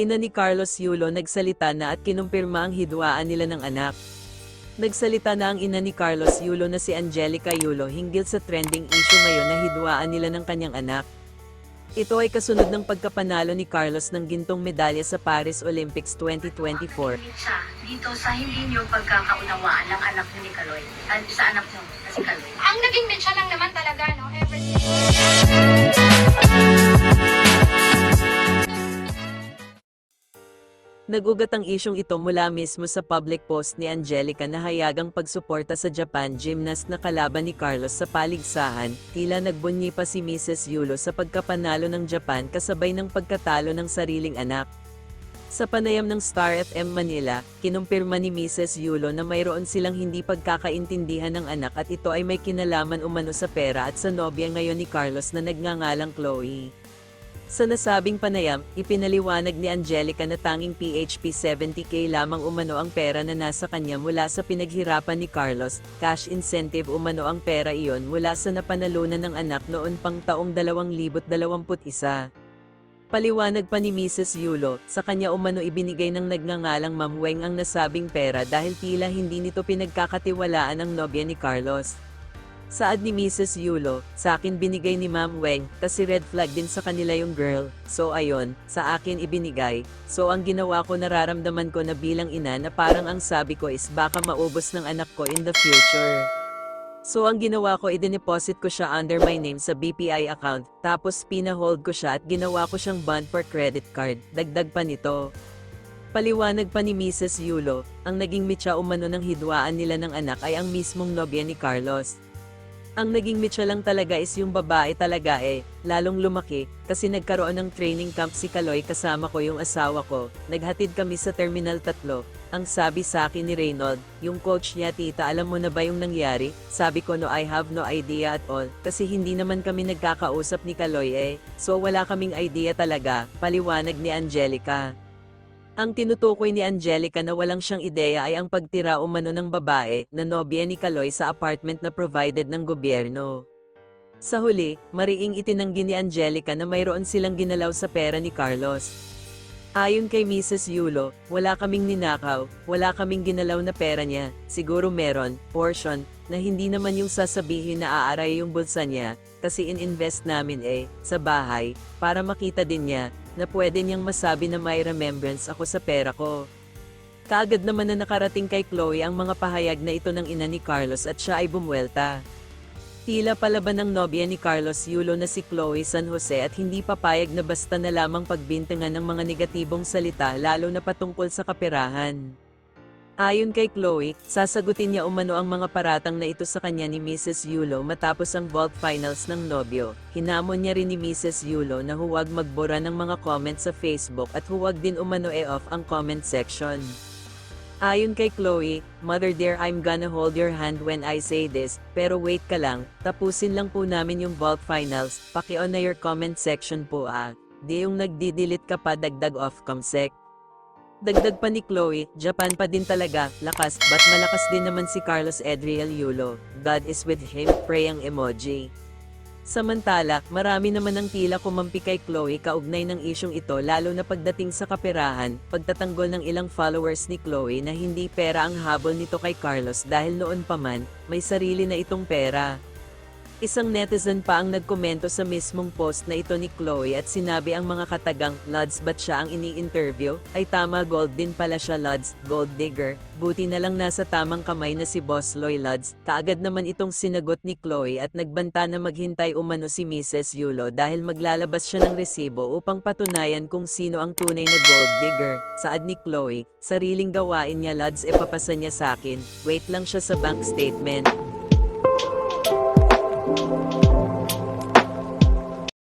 Ina ni Carlos Yulo nagsalita na at kinumpirma ang hidwaan nila ng anak. Nagsalita na ang ina ni Carlos Yulo na si Angelica Yulo hinggil sa trending issue ngayon na hidwaan nila ng kanyang anak. Ito ay kasunod ng pagkapanalo ni Carlos ng gintong medalya sa Paris Olympics 2024. siya dito sa hindi niyo pagkakaunawaan ng anak ni Kaloy. At sa anak niyo si Kaloy. Ang naging mensa lang naman talaga. Nagugat ang isyong ito mula mismo sa public post ni Angelica na hayagang pagsuporta sa Japan gymnast na kalaban ni Carlos sa paligsahan, tila nagbunyi pa si Mrs. Yulo sa pagkapanalo ng Japan kasabay ng pagkatalo ng sariling anak. Sa panayam ng Star FM Manila, kinumpirma ni Mrs. Yulo na mayroon silang hindi pagkakaintindihan ng anak at ito ay may kinalaman umano sa pera at sa nobya ngayon ni Carlos na nagngangalang Chloe. Sa nasabing panayam, ipinaliwanag ni Angelica na tanging PHP 70k lamang umano ang pera na nasa kanya mula sa pinaghirapan ni Carlos, cash incentive umano ang pera iyon mula sa napanalunan ng anak noon pang taong 2021. Paliwanag pa ni Mrs. Yulo, sa kanya umano ibinigay ng nagngangalang Ma'am Weng ang nasabing pera dahil tila hindi nito pinagkakatiwalaan ang nobya ni Carlos. Saad ni Mrs. Yulo, sa akin binigay ni Ma'am Weng, kasi red flag din sa kanila yung girl. So ayon, sa akin ibinigay. So ang ginawa ko nararamdaman ko na bilang ina na parang ang sabi ko is baka maubos ng anak ko in the future. So ang ginawa ko i-deposit ko siya under my name sa BPI account, tapos pinahold ko siya at ginawa ko siyang bond for credit card, dagdag pa nito. Paliwanag pa ni Mrs. Yulo, ang naging mitya umano ng hidwaan nila ng anak ay ang mismong nobya ni Carlos. Ang naging mitya lang talaga is yung babae talaga eh, lalong lumaki, kasi nagkaroon ng training camp si Kaloy kasama ko yung asawa ko, naghatid kami sa Terminal 3, ang sabi sa akin ni Reynold, yung coach niya tita alam mo na ba yung nangyari? Sabi ko no I have no idea at all, kasi hindi naman kami nagkakausap ni Kaloy eh, so wala kaming idea talaga, paliwanag ni Angelica. Ang tinutukoy ni Angelica na walang siyang ideya ay ang pagtira umano ng babae na nobya ni Kaloy sa apartment na provided ng gobyerno. Sa huli, mariing itinanggi ni Angelica na mayroon silang ginalaw sa pera ni Carlos. Ayon kay Mrs. Yulo, wala kaming ninakaw, wala kaming ginalaw na pera niya, siguro meron, portion, na hindi naman yung sasabihin na aaray yung bulsa niya, kasi in-invest namin eh, sa bahay, para makita din niya, na pwede niyang masabi na may remembrance ako sa pera ko. Kaagad naman na nakarating kay Chloe ang mga pahayag na ito ng ina ni Carlos at siya ay bumwelta. Tila palaban ng nobya ni Carlos Yulo na si Chloe San Jose at hindi papayag na basta na lamang pagbintangan ng mga negatibong salita lalo na patungkol sa kaperahan. Ayon kay Chloe, sasagutin niya umano ang mga paratang na ito sa kanya ni Mrs. Yulo matapos ang vault finals ng nobyo. Hinamon niya rin ni Mrs. Yulo na huwag magbura ng mga comments sa Facebook at huwag din umano e-off ang comment section. Ayon kay Chloe, Mother dear I'm gonna hold your hand when I say this, pero wait ka lang, tapusin lang po namin yung vault finals, paki-on na your comment section po ah. Di yung nagdi-delete ka pa dagdag off comsec. Dagdag pa ni Chloe, Japan pa din talaga, lakas, but malakas din naman si Carlos Edriel Yulo. God is with him, pray ang emoji. Samantala, marami naman ang tila kumampi kay Chloe kaugnay ng isyong ito lalo na pagdating sa kaperahan, pagtatanggol ng ilang followers ni Chloe na hindi pera ang habol nito kay Carlos dahil noon pa man, may sarili na itong pera. Isang netizen pa ang nagkomento sa mismong post na ito ni Chloe at sinabi ang mga katagang, Lods ba't siya ang ini-interview? Ay tama gold din pala siya Lods, gold digger. Buti na lang nasa tamang kamay na si Boss Loy Lods. Kaagad naman itong sinagot ni Chloe at nagbanta na maghintay umano si Mrs. Yulo dahil maglalabas siya ng resibo upang patunayan kung sino ang tunay na gold digger. Saad ni Chloe, sariling gawain niya Lods e papasa niya sa akin. Wait lang siya sa bank statement. Thank you.